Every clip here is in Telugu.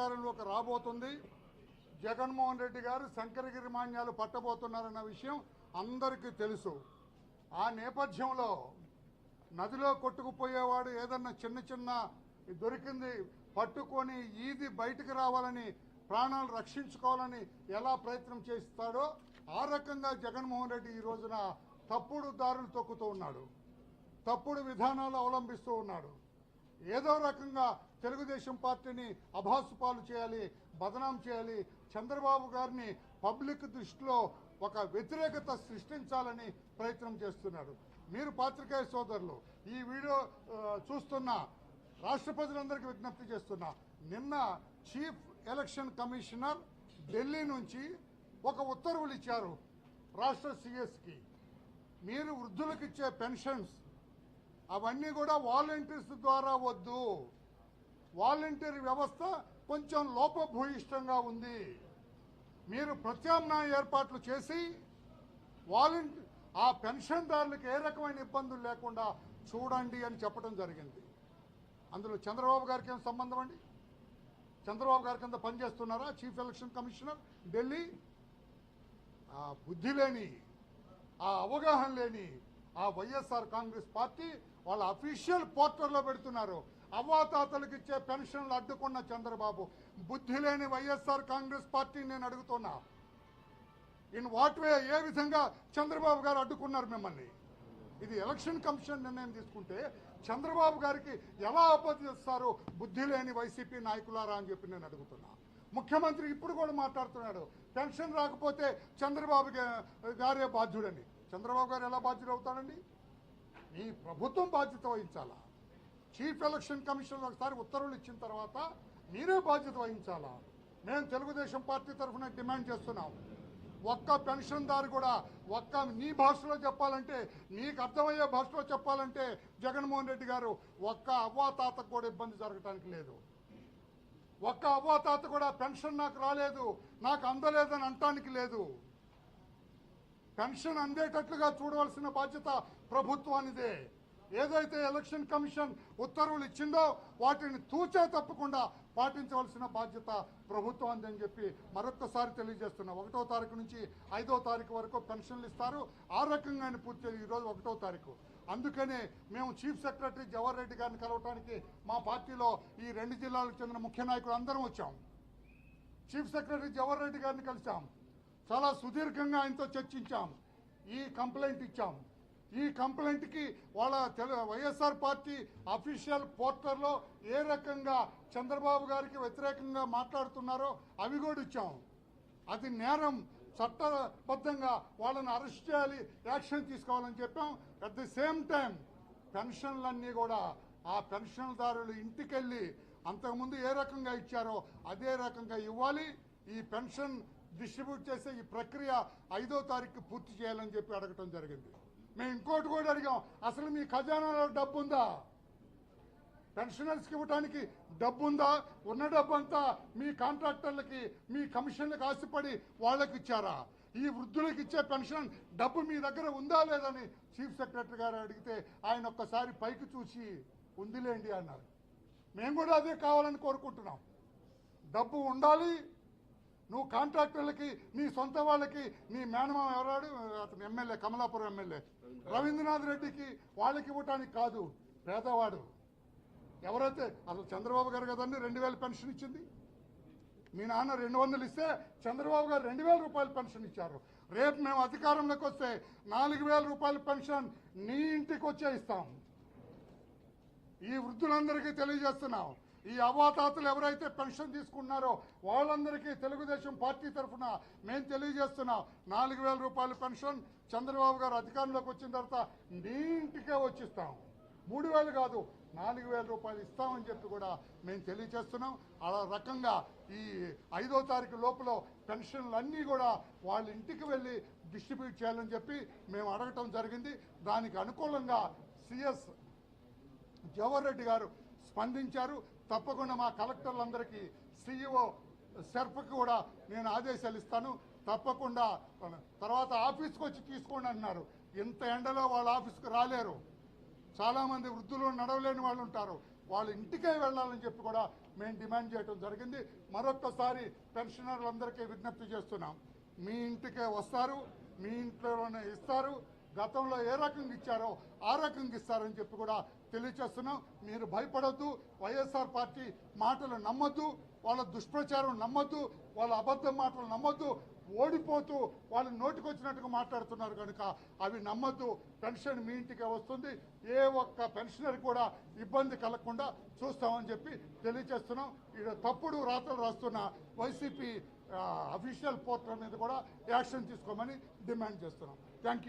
అధికారంలోకి రాబోతుంది. జగన్మోహన్ రెడ్డి గారు శంకరగిరి మాన్యాలు పట్టబోతున్నారన్న విషయం అందరికీ తెలుసు. ఆ నేపథ్యంలో నదిలో కొట్టుకుపోయేవాడు ఏదన్నా చిన్న చిన్న దొరికింది పట్టుకొని ఈది బయటకు రావాలని ప్రాణాలు రక్షించుకోవాలని ఎలా ప్రయత్నం చేస్తాడో ఆ రకంగా జగన్మోహన్ రెడ్డి ఈ రోజున తప్పుడు దారులు తొక్కుతూ ఉన్నాడు. తప్పుడు విధానాలు అవలంబిస్తూ ఉన్నాడు. ఏదో రకంగా తెలుగుదేశం పార్టీని అభాసుపాలు చేయాలి బదనాం చేయాలి. చంద్రబాబు గారిని పబ్లిక్ దృష్టిలో ఒక వ్యతిరేకత సృష్టించాలని ప్రయత్నం చేస్తున్నాడు. మీరు పాత్రికేయ సోదరులు ఈ వీడియో చూస్తున్న రాష్ట్ర ప్రజలందరికీ విజ్ఞప్తి చేస్తున్నా. నిన్న చీఫ్ ఎలక్షన్ కమిషనర్ ఢిల్లీ నుంచి ఒక ఉత్తర్వులు ఇచ్చారు రాష్ట్ర సిఎస్కి. మీరు వృద్ధులకు ఇచ్చే పెన్షన్స్ అవన్నీ కూడా వాలంటీర్స్ ద్వారా వద్దు. వాలంటీర్ వ్యవస్థ కొంచెం లోపభూయిష్టంగా ఉంది. మీరు ప్రత్యామ్నాయ ఏర్పాట్లు చేసి వాలంటీ ఆ పెన్షన్దారులకు ఏ రకమైన ఇబ్బందులు లేకుండా చూడండి అని చెప్పడం జరిగింది. అందులో చంద్రబాబు గారికి ఏం సంబంధం అండి? చంద్రబాబు గారి కింద పనిచేస్తున్నారా? Chief election commissioner Delhi? ఆ బుద్ధి లేని ఆ అవగాహన లేని ఆ వైఎస్ఆర్ కాంగ్రెస్ పార్టీ వాళ్ళ అఫీషియల్ పోర్టల్లో పెడుతున్నారు. అవ్వాతాతలకు ఇచ్చే పెన్షన్లు అడ్డుకున్న చంద్రబాబు. బుద్ధి లేని వైఎస్ఆర్ కాంగ్రెస్ పార్టీని నేను అడుగుతున్నా. ఇన్ వాట్ వే ఏ విధంగా చంద్రబాబు గారు అడ్డుకున్నారు మిమ్మల్ని? ఇది ఎలక్షన్ కమిషన్ నిర్ణయం తీసుకుంటే చంద్రబాబు గారికి ఎలా ఆపదిస్తారు బుద్ధి లేని వైసీపీ నాయకులారా అని చెప్పి నేను అడుగుతున్నా. ముఖ్యమంత్రి ఇప్పుడు కూడా మాట్లాడుతున్నాడు. పెన్షన్ రాకపోతే చంద్రబాబు గారే బాధ్యుడని. చంద్రబాబు గారు ఎలా బాధ్యుడు అవుతాడండి మీ ప్రభుత్వం బాధ్యత వహించాలా? చీఫ్ ఎలక్షన్ కమిషన్ ఒకసారి ఉత్తర్వులు ఇచ్చిన తర్వాత మీరే బాధ్యత వహించాలా? మేము తెలుగుదేశం పార్టీ తరఫున డిమాండ్ చేస్తున్నాం. ఒక్క పెన్షన్దారు కూడా ఒక్క నీ భాషలో చెప్పాలంటే నీకు అర్థమయ్యే భాషలో చెప్పాలంటే జగన్మోహన్ రెడ్డి గారు ఒక్క అవ్వాతాతకు కూడా ఇబ్బంది జరగటానికి లేదు. ఒక్క అవ్వాతాత కూడా పెన్షన్ నాకు రాలేదు నాకు అందలేదని అంటానికి లేదు. పెన్షన్ అందేటట్లుగా చూడవలసిన బాధ్యత ప్రభుత్వానిదే. ఏదైతే ఎలక్షన్ కమిషన్ ఉత్తర్వులు ఇచ్చిందో వాటిని తూచా తప్పకుండా పాటించవలసిన బాధ్యత ప్రభుత్వానికి అని చెప్పి మరొక్కసారి తెలియజేస్తున్నా. ఒకటో తారీఖు నుంచి ఐదో తారీఖు వరకు పెన్షన్లు ఇస్తారు. ఆ రకంగానే పూర్తి ఈరోజు ఒకటో తారీఖు. అందుకనే మేము చీఫ్ సెక్రటరీ జవహర్ రెడ్డి గారిని కలవటానికి మా పార్టీలో ఈ రెండు జిల్లాలకు చెందిన ముఖ్య నాయకులు అందరం వచ్చాం. చీఫ్ సెక్రటరీ జవహర్ రెడ్డి గారిని కలిసాం చాలా సుదీర్ఘంగా ఆయనతో చర్చించాం ఈ కంప్లైంట్ ఇచ్చాం ఈ కంప్లైంట్కి వాళ్ళ తెలు వైఎస్ఆర్ పార్టీ అఫీషియల్ పోర్టర్లో ఏ రకంగా చంద్రబాబు గారికి వ్యతిరేకంగా మాట్లాడుతున్నారో అవి కూడా ఇచ్చాం అది నేరం చట్టబద్ధంగా వాళ్ళని అరెస్ట్ చేయాలి యాక్షన్ తీసుకోవాలని చెప్పాం. అట్ ది సేమ్ టైం పెన్షన్లన్నీ కూడా ఆ పెన్షన్దారులు ఇంటికెళ్ళి అంతకుముందు ఏ రకంగా ఇచ్చారో అదే రకంగా ఇవ్వాలి. ఈ పెన్షన్ డిస్ట్రిబ్యూట్ చేసే ఈ ప్రక్రియ ఐదో తారీఖు పూర్తి చేయాలని చెప్పి అడగటం జరిగింది. మేము ఇంకోటి కూడా అడిగాం అసలు మీ ఖజానాలో డబ్బు ఉందా పెన్షనర్స్కి ఇవ్వడానికి డబ్బు ఉందా ఉన్న డబ్బు అంతా మీ కాంట్రాక్టర్లకి మీ కమిషన్లకు ఆశపడి వాళ్ళకి ఇచ్చారా? ఈ వృద్ధులకు ఇచ్చే పెన్షన్ డబ్బు మీ దగ్గర ఉందా లేదని చీఫ్ సెక్రటరీ గారు అడిగితే ఆయన ఒక్కసారి పైకి చూసి ఉందిలేండి అన్నారు. మేము కూడా అదే కావాలని కోరుకుంటున్నాం. డబ్బు ఉండాలి నువ్వు కాంట్రాక్టర్లకి నీ సొంత వాళ్ళకి నీ మేనమామ ఎవరాడు? అతను ఎమ్మెల్యే కమలాపురం ఎమ్మెల్యే. రవీంద్రనాథ్ రెడ్డికి వాళ్ళకి ఇవ్వటానికి కాదు పేదవాడు. ఎవరైతే అసలు చంద్రబాబు గారు కదండి రెండు వేల పెన్షన్ ఇచ్చింది. మీ నాన్న రెండు వందలు ఇస్తే చంద్రబాబు గారు రెండు వేల రూపాయల పెన్షన్ ఇచ్చారు. రేపు మేము అధికారంలోకి వస్తే నాలుగు వేల రూపాయల పెన్షన్ నీ ఇంటికి వచ్చే ఇస్తాం. ఈ వృద్ధులందరికీ తెలియజేస్తున్నాం. ఈ అవాతాతలు ఎవరైతే పెన్షన్ తీసుకున్నారో వాళ్ళందరికీ తెలుగుదేశం పార్టీ తరఫున మేము తెలియజేస్తున్నాం. నాలుగు వేల రూపాయల పెన్షన్ చంద్రబాబు గారు అధికారంలోకి వచ్చిన తర్వాత నీ ఇంటికే వచ్చిస్తాం. మూడు వేలు కాదు నాలుగు వేల రూపాయలు ఇస్తామని చెప్పి కూడా మేము తెలియజేస్తున్నాం. అలా రకంగా ఈ ఐదో తారీఖు లోపల పెన్షన్లు అన్నీ కూడా వాళ్ళ ఇంటికి వెళ్ళి డిస్ట్రిబ్యూట్ చేయాలని చెప్పి మేము అడగటం జరిగింది. దానికి అనుకూలంగా సిఎస్ జవహర్ రెడ్డి గారు స్పందించారు. తప్పకుండా మా కలెక్టర్లందరికీ సిఇఓ సెర్ఫ్కి కూడా నేను ఆదేశాలు ఇస్తాను. తప్పకుండా తర్వాత ఆఫీస్కి వచ్చి తీసుకోండి అన్నారు ఇంత ఎండలో వాళ్ళ ఆఫీస్కి రాలేరు. చాలామంది వృద్ధులు నడవలేని వాళ్ళు ఉంటారు. వాళ్ళ ఇంటికే వెళ్ళాలని చెప్పి కూడా మేము డిమాండ్ చేయడం జరిగింది. మరొక్కసారి పెన్షనర్లందరికీ విజ్ఞప్తి చేస్తున్నాం. మీ ఇంటికే వస్తారు మీ ఇంట్లోనే ఇస్తారు. గతంలో ఏ రకంగా ఇచ్చారో ఆ రకంగా ఇస్తారని చెప్పి కూడా తెలియచేస్తున్నాం మీరు భయపడద్దు. వైఎస్ఆర్ పార్టీ మాటలు నమ్మొద్దు. వాళ్ళ దుష్ప్రచారం నమ్మొద్దు. వాళ్ళ అబద్ధం మాటలు నమ్మొద్దు. ఓడిపోతూ వాళ్ళు నోటికొచ్చినట్టుగా మాట్లాడుతున్నారు కనుక అవి నమ్మద్దు. పెన్షన్ మీ ఇంటికే వస్తుంది. ఏ ఒక్క పెన్షనర్ కూడా ఇబ్బంది కలగకుండా చూస్తామని చెప్పి తెలియజేస్తున్నాం. ఇక్కడ తప్పుడు రాతలు రాస్తున్న వైసీపీ అఫీషియల్ పోర్టల్ మీద కూడా యాక్షన్ తీసుకోమని డిమాండ్ చేస్తున్నాం. థ్యాంక్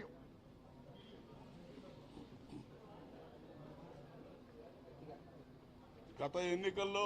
గత ఎన్నికల్లో